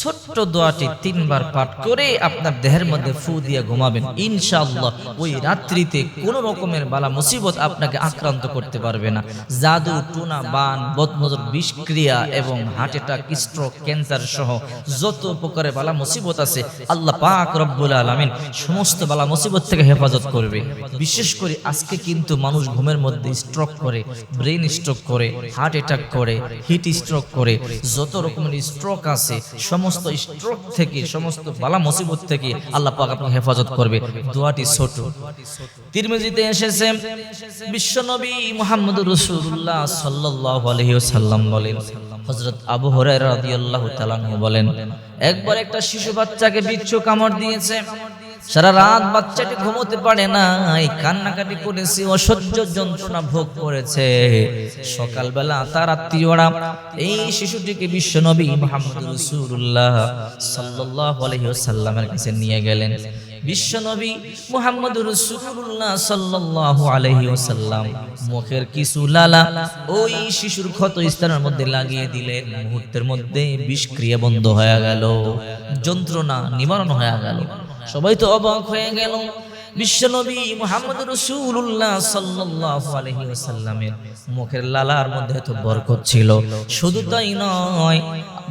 ছোট্ট দোয়াটি তিনবার পাঠ করে আপনার দেহের মধ্যে ফু দিয়ে ঘুমাবেন। ইনশাআল্লাহ ওই রাত্রিতে কোনো রকমের বালা মুসিবত আপনাকে আক্রান্ত করতে পারবে না। জাদু, টুনা, বান বদনজর বিষক্রিয়া এবং হার্ট অ্যাটাক, স্ট্রোক, ক্যান্সার সহ যত প্রকারের বালা মুসিবত আছে, আল্লাহ পাক রব্বুল আলামিন সমস্ত বালা মুসিবত থেকে হেফাজত করবে। বিশেষ করে আজকে কিন্তু মানুষ ঘুমের মধ্যে স্ট্রোক করে, ব্রেন স্ট্রোক করে, হার্ট অ্যাটাক করে, হিট স্ট্রোক করে, যত রকমের স্ট্রোক আছে সমস্ত স্ট্রোক থেকে, সমস্ত বালা মুসিবত থেকে আল্লাহ পাক আপনাকে হেফাজত করবে। দোয়াটি ছোট। তিরমিজিতে এসেছে, বিশ্বনবী মুহাম্মদ রসুল্লাহ সাল্লাল্লাহু আলাইহি সাল্লাম বলেন, হযরত আবু হুরায়রা রাদিয়াল্লাহু তাআলা বলেন, একবার একটা শিশু বাচ্চাকে বিচ্ছু কামড় দিয়েছে। সারা রাত বাচ্চাটি ঘুমোতে পারে না এই কান্নাকাটি করেছে, অসহ্য যন্ত্রণা ভোগ করেছে। সকালবেলা তার আত্মীয়রা এই শিশুটিকে বিশ্বনবী মুহাম্মদ রাসূলুল্লাহ সাল্লাল্লাহু আলাইহি ওয়াসাল্লামের কাছে নিয়ে গেলেন। বিশ্বনবী মুহাম্মদ রাসূলুল্লাহ সাল্লাল্লাহু আলাইহি ওয়াসাল্লাম মুখের কিছু লালা ওই শিশুর ক্ষত স্থানের মধ্যে লাগিয়ে দিলেন। মুহূর্তের মধ্যে বিষক্রিয়া বন্ধ হয়ে গেল, যন্ত্রণা নিবারণ হয়ে গেল। সবাই তো অবাক হয়ে গেল। বিশ্বনবী মুহাম্মদ রাসূলুল্লাহ সাল্লাল্লাহু আলাইহি ওয়াসাল্লামের মুখের লালার মধ্যে তো বরকত ছিল। শুধু তাই নয়,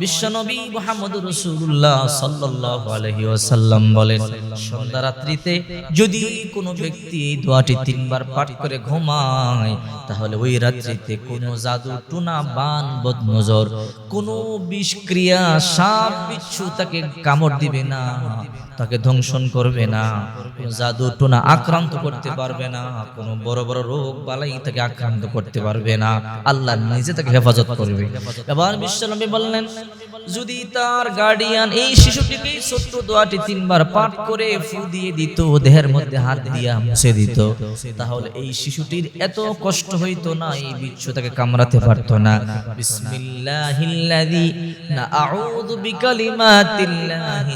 বিশ্বনবী মুহাম্মদ রাসূলুল্লাহ সাল্লাল্লাহু আলাইহি ওয়াসাল্লাম বলেন, সন্ধ্যা রাত্রিতে যদি কোনো ব্যক্তি দোয়াটি তিনবার পাঠ করে ঘুমায়, তাহলে ওই রাত্রিতে কোনো জাদু টুনা, বান, বদনজর, কোনো বিষক্রিয়া, সাপ, বিচ্ছু তাকে কামড় দিবে না। তাকে ধ্বংসন করবে না জাদু টোনা আক্রান্ত করতে পারবে না, কোনো বড় বড় রোগ বালাই তাকে আক্রান্ত করতে পারবে না, আল্লাহ নিজে তাকে হেফাজত করবে। এবার বিশ্বনবী বললেন, যদি তার গার্ডিয়ান এই শিশুটিকে ছোট্ট দোয়াটি তিনবার পাঠ করে ফু দিয়ে দিত, দেহের মধ্যে হাত দিয়া মুছে দিত, তাহলে এই শিশুটির এত কষ্ট হইতো না, এই বিচ্ছু তাকে কামড়াতে পারতো না। বিসমিল্লাহিল্লাযী, না আউযু বিকালিমাতিল্লাহি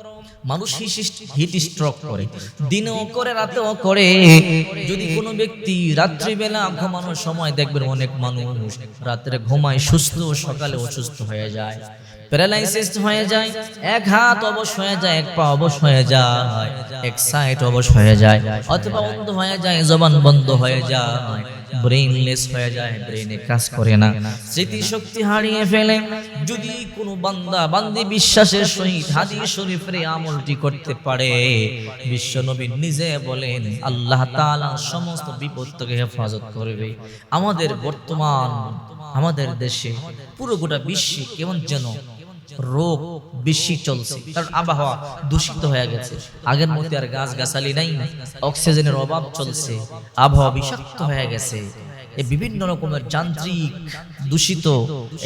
মানুষ হিট স্ট্রোক করে। দিনেও করে, রাতেও করে। যদি কোনো ব্যক্তি রাত্রিবেলা ঘুমানোর সময় দেখবেন অনেক মানুষ রাত্রে ঘুমায়, সুস্থ, সকালে অসুস্থ হয়ে যায়, প্যারালাইসিস হয়ে যায়, এক হাত অবশ হয়ে যায়, এক পা অবশ হয়ে যায়, এক সাইড অবশ হয়ে যায়, অথবা বন্ধ হয়ে যায়, জবান বন্ধ হয়ে যায়। ব্রেইনলেস হয়ে যায় ব্রেইনে কাজ করে না। স্মৃতি শক্তি হারিয়ে ফেলে। যদি কোনো বান্দা, বান্দি বিশ্বাসের সহিত হাদিস শরীফের আমলটি করতে পারে বিশ্ব বিশ্বনবী নিজে বলেন, আল্লাহ তাআলা সমস্ত বিপদ থেকে হেফাজত করবে। আমাদের বর্তমান, আমাদের দেশে পুরো গোটা বিশ্বে কেমন যেন রোগ বেশি চলছে। কারণ আবহাওয়া দূষিত হয়ে গেছে। আগের মধ্যে আর গাছ গাছালি নাই, অক্সিজেনের অভাব চলছে। আবহাওয়া বিষাক্ত হয়ে গেছে। এই বিভিন্ন রকমের যান্ত্রিক দূষিত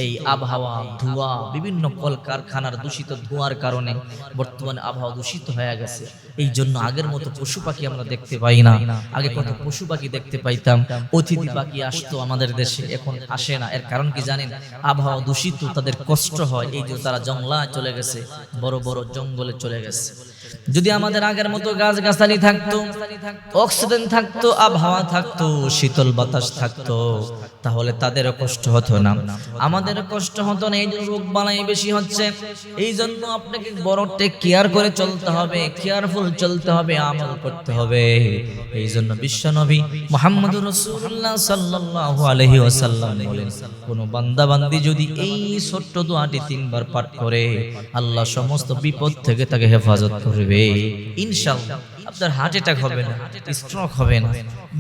এই আবহাওয়া, ধোঁয়া, বিভিন্ন কলকারখানার দূষিত ধোঁয়ার কারণে বর্তমানে আবহাওয়া দূষিত হয়ে গেছে। এই জন্য আগের মতো পশু পাখি আমরা দেখতে পাই না। আগে কত পশু পাখি দেখতে পাইতাম, অতিথি পাখি আসতো আমাদের দেশে, এখন আসে না। এর কারণ কি জানেন? আবহাওয়া দূষিত, তাদের কষ্ট হয়, এই যে তারা জঙ্গলায় চলে গেছে, বড় বড় জঙ্গলে চলে গেছে। যদি আমাদের আগের মতো গাছ গাছালি থাকতো, অক্সিজেন থাকতো, আবহাওয়া থাকতো, শীতল বাতাস থাকতো থাকতো তাহলে তাদেরও কষ্ট হতো না। আমাদের কষ্ট হতো না, এই জন্য রোগ বালাই বেশি হচ্ছে। এই জন্য আপনাকে বড় টেক কেয়ার করে চলতে হবে, কেয়ারফুল চলতে হবে, আমল করতে হবে। এই জন্য বিশ্বনবী মোহাম্মদ রসুল্লাহ সাল্লাল্লাহু আলাইহি ওয়াসাল্লাম বলেন, কোন বান্দা বান্দি যদি এই ছোট্ট দোয়াটি তিনবার পাঠ করে, আল্লাহ সমস্ত বিপদ থেকে তাকে হেফাজত করবে। ইনশাআল্লাহ, আপনার হার্ট অ্যাটাক হবে না স্ট্রোক হবে না।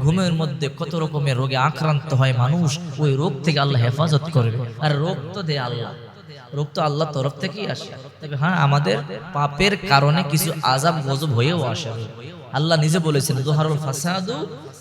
ঘুমের মধ্যে কত রকমের রোগে আক্রান্ত হয় মানুষ ওই রোগ থেকে আল্লাহ হেফাজত করবে। আর রোগ তো দেয় আল্লাহ। রোগ তো আল্লাহ তরফ থেকেই আসে। তবে হ্যাঁ আমাদের পাপের কারণে কিছু আজাব গজব হয়েও আসে। আল্লাহ নিজে বলেছেন দোহারুল ফাসাদু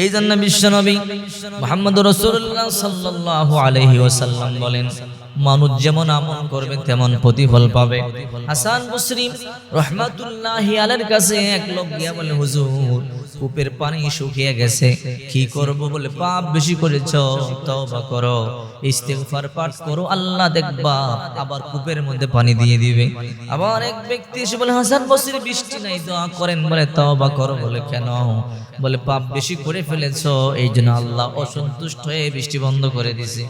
এই জন্য বিশ্বনবী মোহাম্মদ রসুল্লাহ সাল্লাহ আলাইহি ওসাল্লাম বলেন, মানুষ যেমন আমল করবে, তেমন প্রতিফল পাবে। হাসান মুসলিম রহমাতুল্লাহ আলের কাছে এক লোক গিয়া বলে, হুজুর কূপের পানি শুকিয়ে গেছে। কি করব বলে পাপ বেশি করেছ? তওবা করো। ইস্তেগফার পাঠ করো, আল্লাহ দেখবা আবার কূপের মধ্যে পানি দিয়ে দিবে। আবার এক ব্যক্তি এসে বলে, হাসান বসির বৃষ্টি নাই, দোয়া করেন। বলে, তওবা করো। বলে, কেন? বলে, পাপ বেশি করে ফেলেছো এই জন্য আল্লাহ অসন্তুষ্ট হয়ে বৃষ্টি বন্ধ করে দিছে।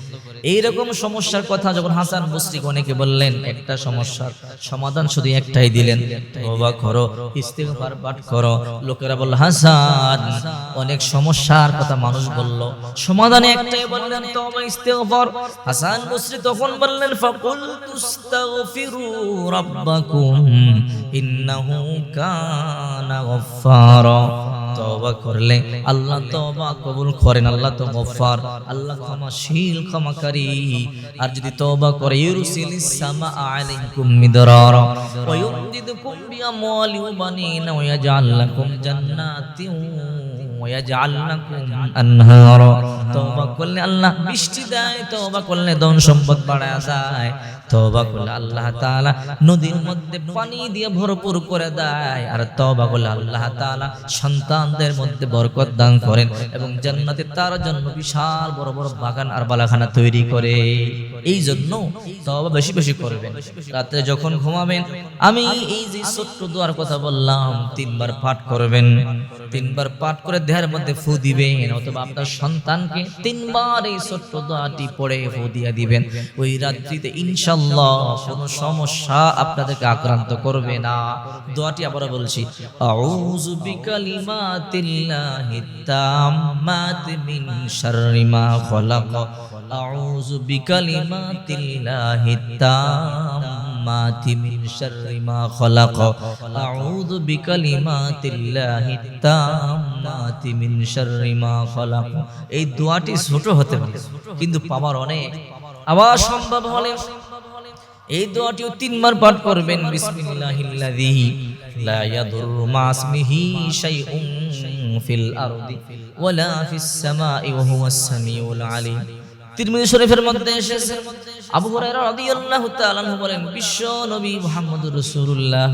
এইরকম সমস্যার কথা যখন হাসান বসরি অনেকে বললেন, একটা সমস্যার সমাধান শুধু একটাই দিলেন, তওবা করো, ইস্তেগফার পাঠ করো। লোকেরা বলল, হাসান অনেক সমস্যার কথা মানুষ বলল। সমাধানে একটাই বললেন, তওবা ইস্তেগফার। হাসান বসরি তখন বললেন ফাকুল তুস্তাগফিরু রাব্বাকুম ইন্নাহু কানা গফফারা। তওবা করলে আল্লাহ তওবা কবুল করেন, আল্লাহ তো গফফার আল্লাহ ক্ষমাশীল, ক্ষমাকারী। আর যদি তওবা করে ইউরসিলিস সামা আলাইকুম মিদরারা। ওয়া ইউমদিদুকুম বিআমওয়ালি ওয়া বানিনা ওয়া ইয়াজআল জান্নাতিন করলে আল্লাহ বৃষ্টি দেয়, তওবা করলে ধন সম্পদ বাড়ায় যায়। তওবা করলে আল্লাহ তাআলা নদীর মধ্যে পানি দিয়ে ভরপুর করে দেয়। আর তওবা করলে আল্লাহ তাআলা সন্তানদের মধ্যে বরকত দান করেন এবং জান্নাতে তার জন্য বিশাল বড় বড় বাগান আর বালাখানা তৈরি করে। এই জন্য তওবা বেশি বেশি করবেন। যখন ঘুমাবেন, আমি এই যে ছোট্ট দোয়ার কথা বললাম, তিনবার পাঠ করবেন। তিনবার পাঠ করে দেহের মধ্যে ফু দিবেন, অথবা আপনার সন্তানকে তিনবার এই ছোট্ট দোয়াটি পড়ে ফু দিয়ে দিবেন। ওই রাত্রিতে ইনশাল্লাহ কোনো সমস্যা আপনাদেরকে আক্রান্ত করবে না। দোয়াটি আবার বলছি, আউযু বিকালিমাতিল্লাহি তাম্মাতি মিন শাররি মা খলাক। আউযু বিকালিমাতিল্লাহি তাম্মাতি মিন শাররি মা খলাক। আউযু বিকালিমাতিল্লাহি তাম্মাতি মিন শাররি মা খলাক। এই দোয়াটি ছোট হতে পারে, কিন্তু পাওয়ার অনেক। আবার সম্ভব হলে এই দোয়াটিও তিনবার পাঠ করবেন, বিসমিল্লাহিল্লাযী লা ইয়াদুররু মা ইসমিহি শাইউন ফিল আরদি ওয়ালা ফিস সামাই ওয়া হুয়াস সামিউল আলিম। তিরমিজি শরীফের মধ্যে এসেছে, আবু হুরায়রা রাদিয়াল্লাহু তাআলা বলেন, বিশ্ব নবী মুহাম্মদুর রাসূলুল্লাহ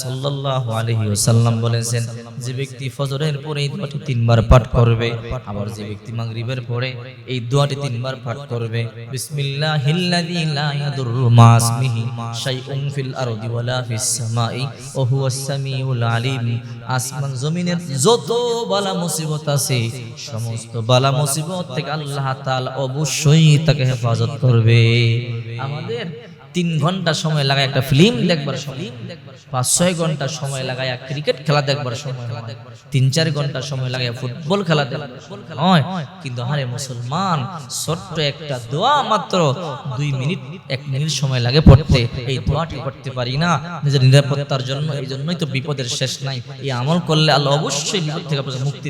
সাল্লাল্লাহু আলাইহি ওয়াসাল্লাম বলেছেন, যে ব্যক্তি ফজরের পরে এই দোয়াটি তিনবার পাঠ করবে, আবার যে ব্যক্তি মাগরিবের পরে এই দোয়াটি তিনবার পাঠ করবে, বিসমিল্লাহিল্লাযী লা ইয়াদুররু মা শাইউন ফিল আরদি ওয়ালা ফিস ওয়া হুয়াস সামিউল আসমান জমিনের যত বালা মুসিবত আছে, সমস্ত বালা মুসিবত থেকে আল্লাহ তাআলা অবশ্যই তাকে হেফাজত করবে। আমাদের তিন ঘণ্টা সময় লাগায় একটা ফিল্ম দেখবার সময়, পাঁচ ছয় ঘণ্টা সময় লাগায় ক্রিকেট খেলা দেখবার সময় তিন চার ঘণ্টা সময় লাগায় ফুটবল খেলা দেখবার কিন্তু হারে মুসলমান, ছোট্ট একটা দোয়া মাত্র দুই মিনিট, এক মিনিট সময় লাগে পড়তে। এই দোয়াটি পড়তে পারি না, নিজের নিরাপত্তার জন্য, এই জন্যই তো বিপদের শেষ নাই। এই আমল করলে আল্লাহ অবশ্যই বিপদ থেকে মুক্তি।